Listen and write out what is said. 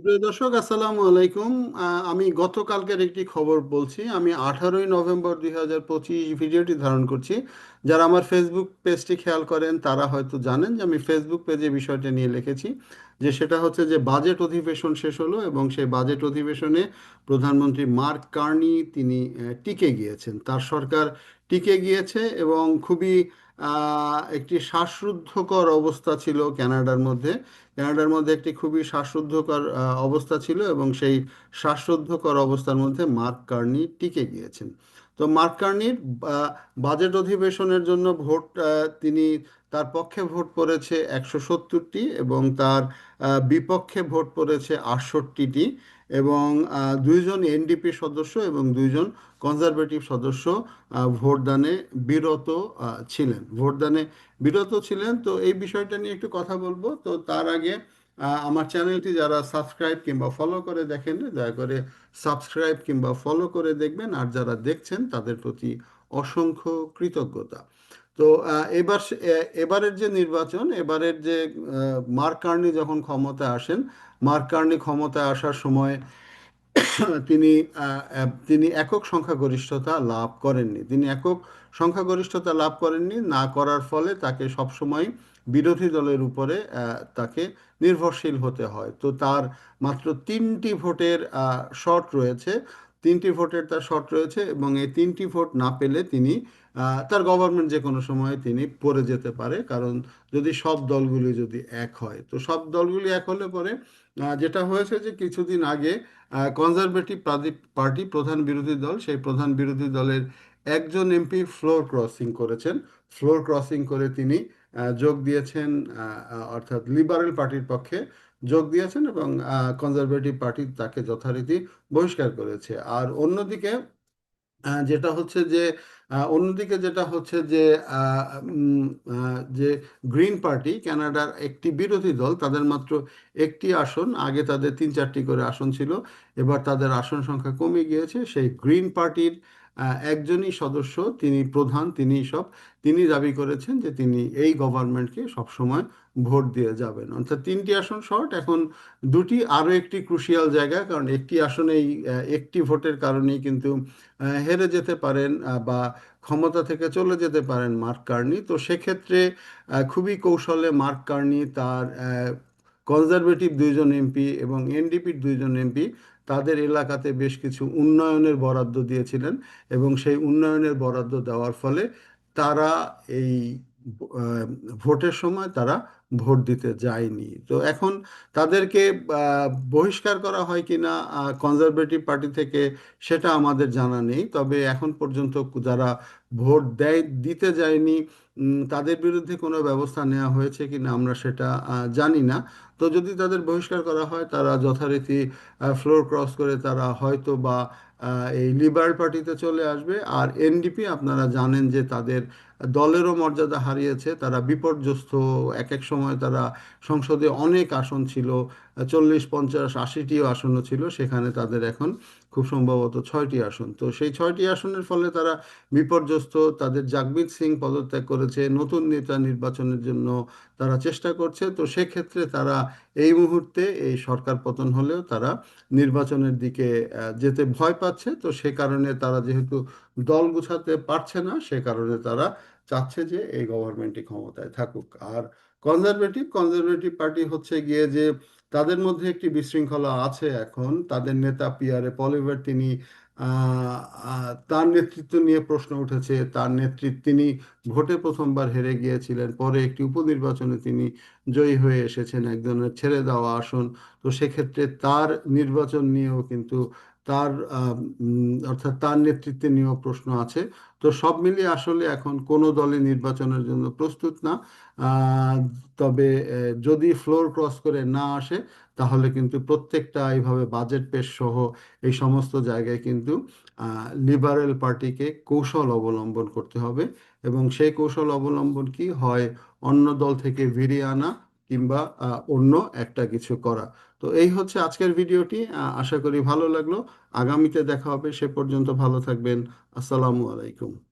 প্রিয় দর্শক, আসসালামু আলাইকুম। আমি গতকালকের একটি খবর বলছি। আমি আঠারোই নভেম্বর দুই হাজার পঁচিশ ভিডিওটি ধারণ করছি। যারা আমার ফেসবুক পেজটি খেয়াল করেন, তারা হয়তো জানেন যে আমি ফেসবুক পেজে বিষয়টা নিয়ে লিখেছি, যে সেটা হচ্ছে যে বাজেট অধিবেশন শেষ হলো এবং সেই বাজেট অধিবেশনে প্রধানমন্ত্রী মার্ক কার্নি তিনি টিকে গিয়েছেন। তার সরকার টিকে গিয়েছে এবং খুবই একটি শ্বাসরুদ্ধকর অবস্থা ছিল ক্যানাডার মধ্যে। ক্যানাডার মধ্যে একটি খুবই শ্বাসরুদ্ধকর অবস্থা ছিল এবং সেই শ্বাসরুদ্ধকর অবস্থার মধ্যে মার্ক কার্নি টিকে গিয়েছেন। তো মার্ক কার্নির বাজেট অধিবেশনের জন্য ভোট তিনি তার পক্ষে ভোট পড়েছে একশো সত্তরটি এবং তার বিপক্ষে ভোট পড়েছে আটষট্টিটি এবং দুইজন এনডিপি সদস্য এবং দুইজন কনজারভেটিভ সদস্য ভোটদানে বিরত ছিলেন। ভোটদানে বিরত ছিলেন। তো এই বিষয়টা নিয়ে একটু কথা বলব। তো তার আগে আমার চ্যানেলটি যারা সাবস্ক্রাইব কিংবা ফলো করে দেখেন, দয়া করে সাবস্ক্রাইব কিংবা ফলো করে দেখবেন। আর যারা দেখছেন, তাদের প্রতি অসংখ্য কৃতজ্ঞতা। তো এবার এবারের যে নির্বাচন, এবারের যে মার্ক কার্নি যখন ক্ষমতায় আসেন, মার্ক কার্নি ক্ষমতায় আসার সময় তিনি তিনি একক সংখ্যাগরিষ্ঠতা লাভ করেননি। তিনি একক সংখ্যাগরিষ্ঠতা লাভ করেননি, না করার ফলে তাকে সবসময় বিরোধী দলের উপরে তাকে নির্ভরশীল হতে হয়। তো তার মাত্র তিনটি ভোটের শর্ট রয়েছে। তিনটি ভোটের তার শর্ট রয়েছে এবং এই তিনটি ভোট না পেলে তিনি তার গভর্নমেন্ট যে কোনো সময় তিনি পড়ে যেতে পারে। কারণ যদি সব দলগুলি যদি এক হয়, তো সব দলগুলি এক হলে পরে যেটা হয়েছে যে কিছুদিন আগে কনজারভেটিভ পার্টি প্রধান বিরোধী দল, সেই প্রধান বিরোধী দলের একজন এমপি ফ্লোর ক্রসিং করেছেন। ফ্লোর ক্রসিং করে তিনি যোগ দিয়েছেন অর্থাৎ লিবারেল পার্টির পক্ষে যোগ দিয়েছেন এবং কনজারভেটিভ পার্টি তাকে যথারীতি বহিষ্কার করেছে। আর অন্যদিকে যেটা হচ্ছে যে অন্যদিকে যেটা হচ্ছে যে যে গ্রিন পার্টি কানাডার একটি বিরোধী দল, তাদের মাত্র একটি আসন, আগে তাদের তিন চারটি করে আসন ছিল, এবার তাদের আসন সংখ্যা কমে গিয়েছে। সেই গ্রিন পার্টির একজনই সদস্য, তিনি প্রধান তিনি সব। তিনি দাবি করেছেন যে তিনি এই গভর্নমেন্টকে সবসময় ভোট দিয়ে যাবেন। অর্থাৎ তিনটি আসন শর্ট এখন দুটি আরও একটি ক্রুশিয়াল জায়গা, কারণ একটি আসনেই একটি ভোটের কারণেই কিন্তু হেরে যেতে পারেন বা ক্ষমতা থেকে চলে যেতে পারেন মার্ক কার্নি। তো সেক্ষেত্রে খুবই কৌশলে মার্ক কার্নি তার কনজারভেটিভ দুইজন এমপি এবং এনডিপির দুইজন এমপি তাদের এলাকাতে বেশ কিছু উন্নয়নের বরাদ্দ দিয়েছিলেন এবং সেই উন্নয়নের বরাদ্দ দেওয়ার ফলে তারা এই ভোটের সময় তারা ভোট দিতে যায়নি। তো এখন তাদেরকে বহিষ্কার করা হয় কিনা কনজারভেটিভ পার্টি থেকে সেটা আমাদের জানা নেই। তবে এখন পর্যন্ত যারা ভোট দেয়, দিতে যায়নি তাদের বিরুদ্ধে কোনো ব্যবস্থা নেওয়া হয়েছে কিনা আমরা সেটা জানি না। তো যদি তাদের বহিষ্কার করা হয়, তারা যথারীতি ফ্লোর ক্রস করে তারা হয়তো বা এই লিবারেল পার্টিতে চলে আসবে। আর এনডিপি আপনারা জানেন যে তাদের দলেরও মর্যাদা হারিয়েছে, তারা বিপর্যস্ত, এক এক সময় তারা সংসদে অনেক আসন ছিল, চল্লিশ, পঞ্চাশ, আশিটিও আসনও ছিল, সেখানে তাদের এখন খুব সম্ভবত ছয়টি আসন। তো সেই ছয়টি আসনের ফলে তারা বিপর্যস্ত, তাদের জাগমিত সিং পদত্যাগ করেছে, নতুন নেতা নির্বাচনের জন্য তারা চেষ্টা করছে, তো সেক্ষেত্রে তারা এই মুহূর্তে এই সরকার পতন হলেও তারা নির্বাচনের দিকে যেতে ভয় পাচ্ছে, তো সে কারণে তারা যেহেতু দল গুছাতে পারছে না, সে কারণে তারা চাচ্ছে যে এই গভর্নমেন্টই ক্ষমতায় থাকুক। আর কনজারভেটিভ কনজারভেটিভ পার্টি হচ্ছে গিয়ে যে তাদের মধ্যে একটি বিশৃঙ্খলা আছে এখন। তাদের নেতা পিয়ারে পলিভার তিনি তার নেতৃত্ব নিয়ে প্রশ্ন উঠেছে। তার নেতৃত্ব, তিনি ভোটে প্রথমবার হেরে গিয়েছিলেন। পরে একটি উপনির্বাচনে তিনি জয়ী হয়ে এসেছেন। একজনের ছেড়ে দেওয়া আসন। তো সেক্ষেত্রে তার নির্বাচন নিয়েও কিন্তু তার অর্থাৎ তার নেতৃত্বে নিয়েও প্রশ্ন আছে। তো সব মিলিয়ে আসলে এখন কোনো দলই নির্বাচনের জন্য প্রস্তুত না। তবে যদি ফ্লোর ক্রস করে না আসে, তাহলে কিন্তু প্রত্যেকটা এইভাবে বাজেট পেশ সহ এই সমস্ত জায়গায় কিন্তু লিবারেল পার্টিকে কৌশল অবলম্বন করতে হবে। এবং সেই কৌশল অবলম্বন কি? হয় অন্য দল থেকে ফিরিয়ে আনা কিংবা অন্য একটা কিছু করা। তো এই হচ্ছে আজকের ভিডিওটি। আশা করি ভালো লাগল। আগামীতে দেখা হবে। সে পর্যন্ত ভালো থাকবেন। আসসালামু আলাইকুম।